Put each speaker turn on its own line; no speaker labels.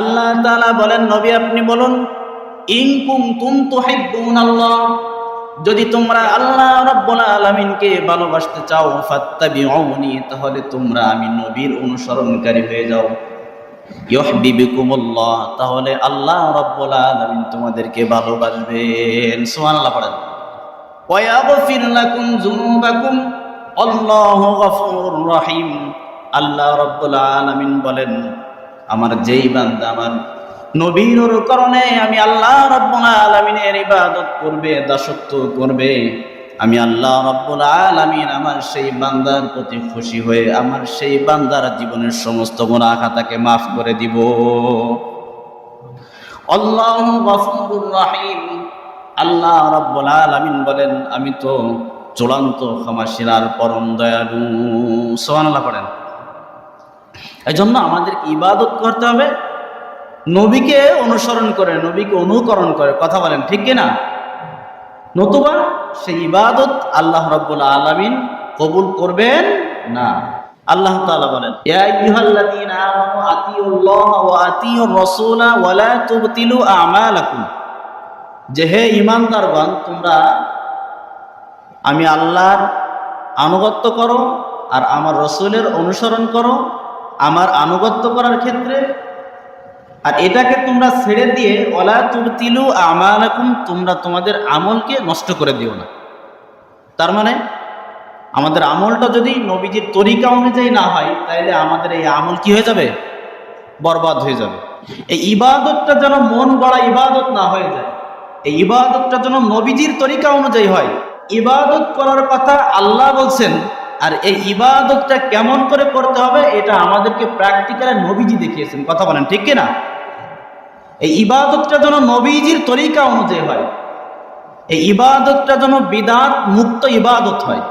আল্লাহ তাআলা বলেন, নবী আপনি বলুন, ইন কুনতুম তুহিব্বুনাল্লাহ যদি তোমরা আল্লাহ রাব্বুল আলামিনকে ভালোবাসতে চাও, ফাত্তাবিউনি তাহলে তোমরা আমি নবীর অনুসরণকারী হয়ে যাও। ইউহিব্বুকুমুল্লাহ তাহলে আল্লাহ রাব্বুল আলামিন তোমাদেরকে ভালোবাসবেন। সুবহানাল্লাহ পড়েন। ওয়াগফির লাকুম যুনুবাকুম আল্লাহু গফুরুর রহিম। আল্লাহ রাব্বুল আলামিন বলেন আমার যেই বান্দা আমার নবীর কারণে আমি আল্লাহ রাব্বুল আলামিনের ইবাদত করবে, দাসত্ব করবে, আমি আল্লাহ রাব্বুল আলামিন আমার সেই বান্দার প্রতি খুশি হয়ে আমার সেই বান্দার জীবনের সমস্ত গুনাহ খাতাকে মাফ করে দিব। আল্লাহ রাব্বুল আলামিন বলেন, আমি তো চূড়ান্ত ক্ষমাশীলার পরম দয়ালু। সুবহানাল্লাহ পড়েন। এই জন্য আমাদের ইবাদত করতে হবে। নবীকে অনুসরণ করে, নবীকে অনুকরণ করে, কথা বলেন, ঠিক কিনা নতুবা সেই ইবাদত আল্লাহ রাব্বুল আলামিন কবুল করবেন না। আল্লাহ তাআলা বলেন, ইয়া আইয়ুহাল্লাযীনা আমানু আতিউল্লাহ ওয়া আতিউর রাসূলা ওয়া লা তুবতিলু আমালাকুম। যে হে ইমানদারগণ তোমরা আমি আল্লাহর আনুগত্য করো আর আমার রসুলের অনুসরণ করো। আমার আনুগত্য করার ক্ষেত্রে, আর এটাকে তোমরা ছেড়ে দিয়ে ওলা তুবতিলু আমালাকুম, তোমরা তোমাদের আমলকে নষ্ট করে দিও না। তার মানে আমাদের আমলটা যদি নবীজির তরিকা অনুযায়ী না হয় তাহলে আমাদের এই আমল কি হয়ে যাবে? বরবাদ হয়ে যাবে। এই ইবাদতটা যেন মন গড়া ইবাদত না হয়ে যায়, এই ইবাদতটা যেন নবীজির তরিকা অনুযায়ী হয়, ইবাদত করার কথা আল্লাহ বলছেন আর এই ইবাদতটা কেমন করে করতে হবে, এটা আমাদেরকে প্র্যাকটিক্যালে নবীজি দেখিয়েছেন। কথা বলেন, ঠিক কিনা? এই ইবাদতটা যেন নবীজির তরিকা অনুযায়ী হয়, এই ইবাদতটা যেন বিদাত মুক্ত ইবাদত হয়।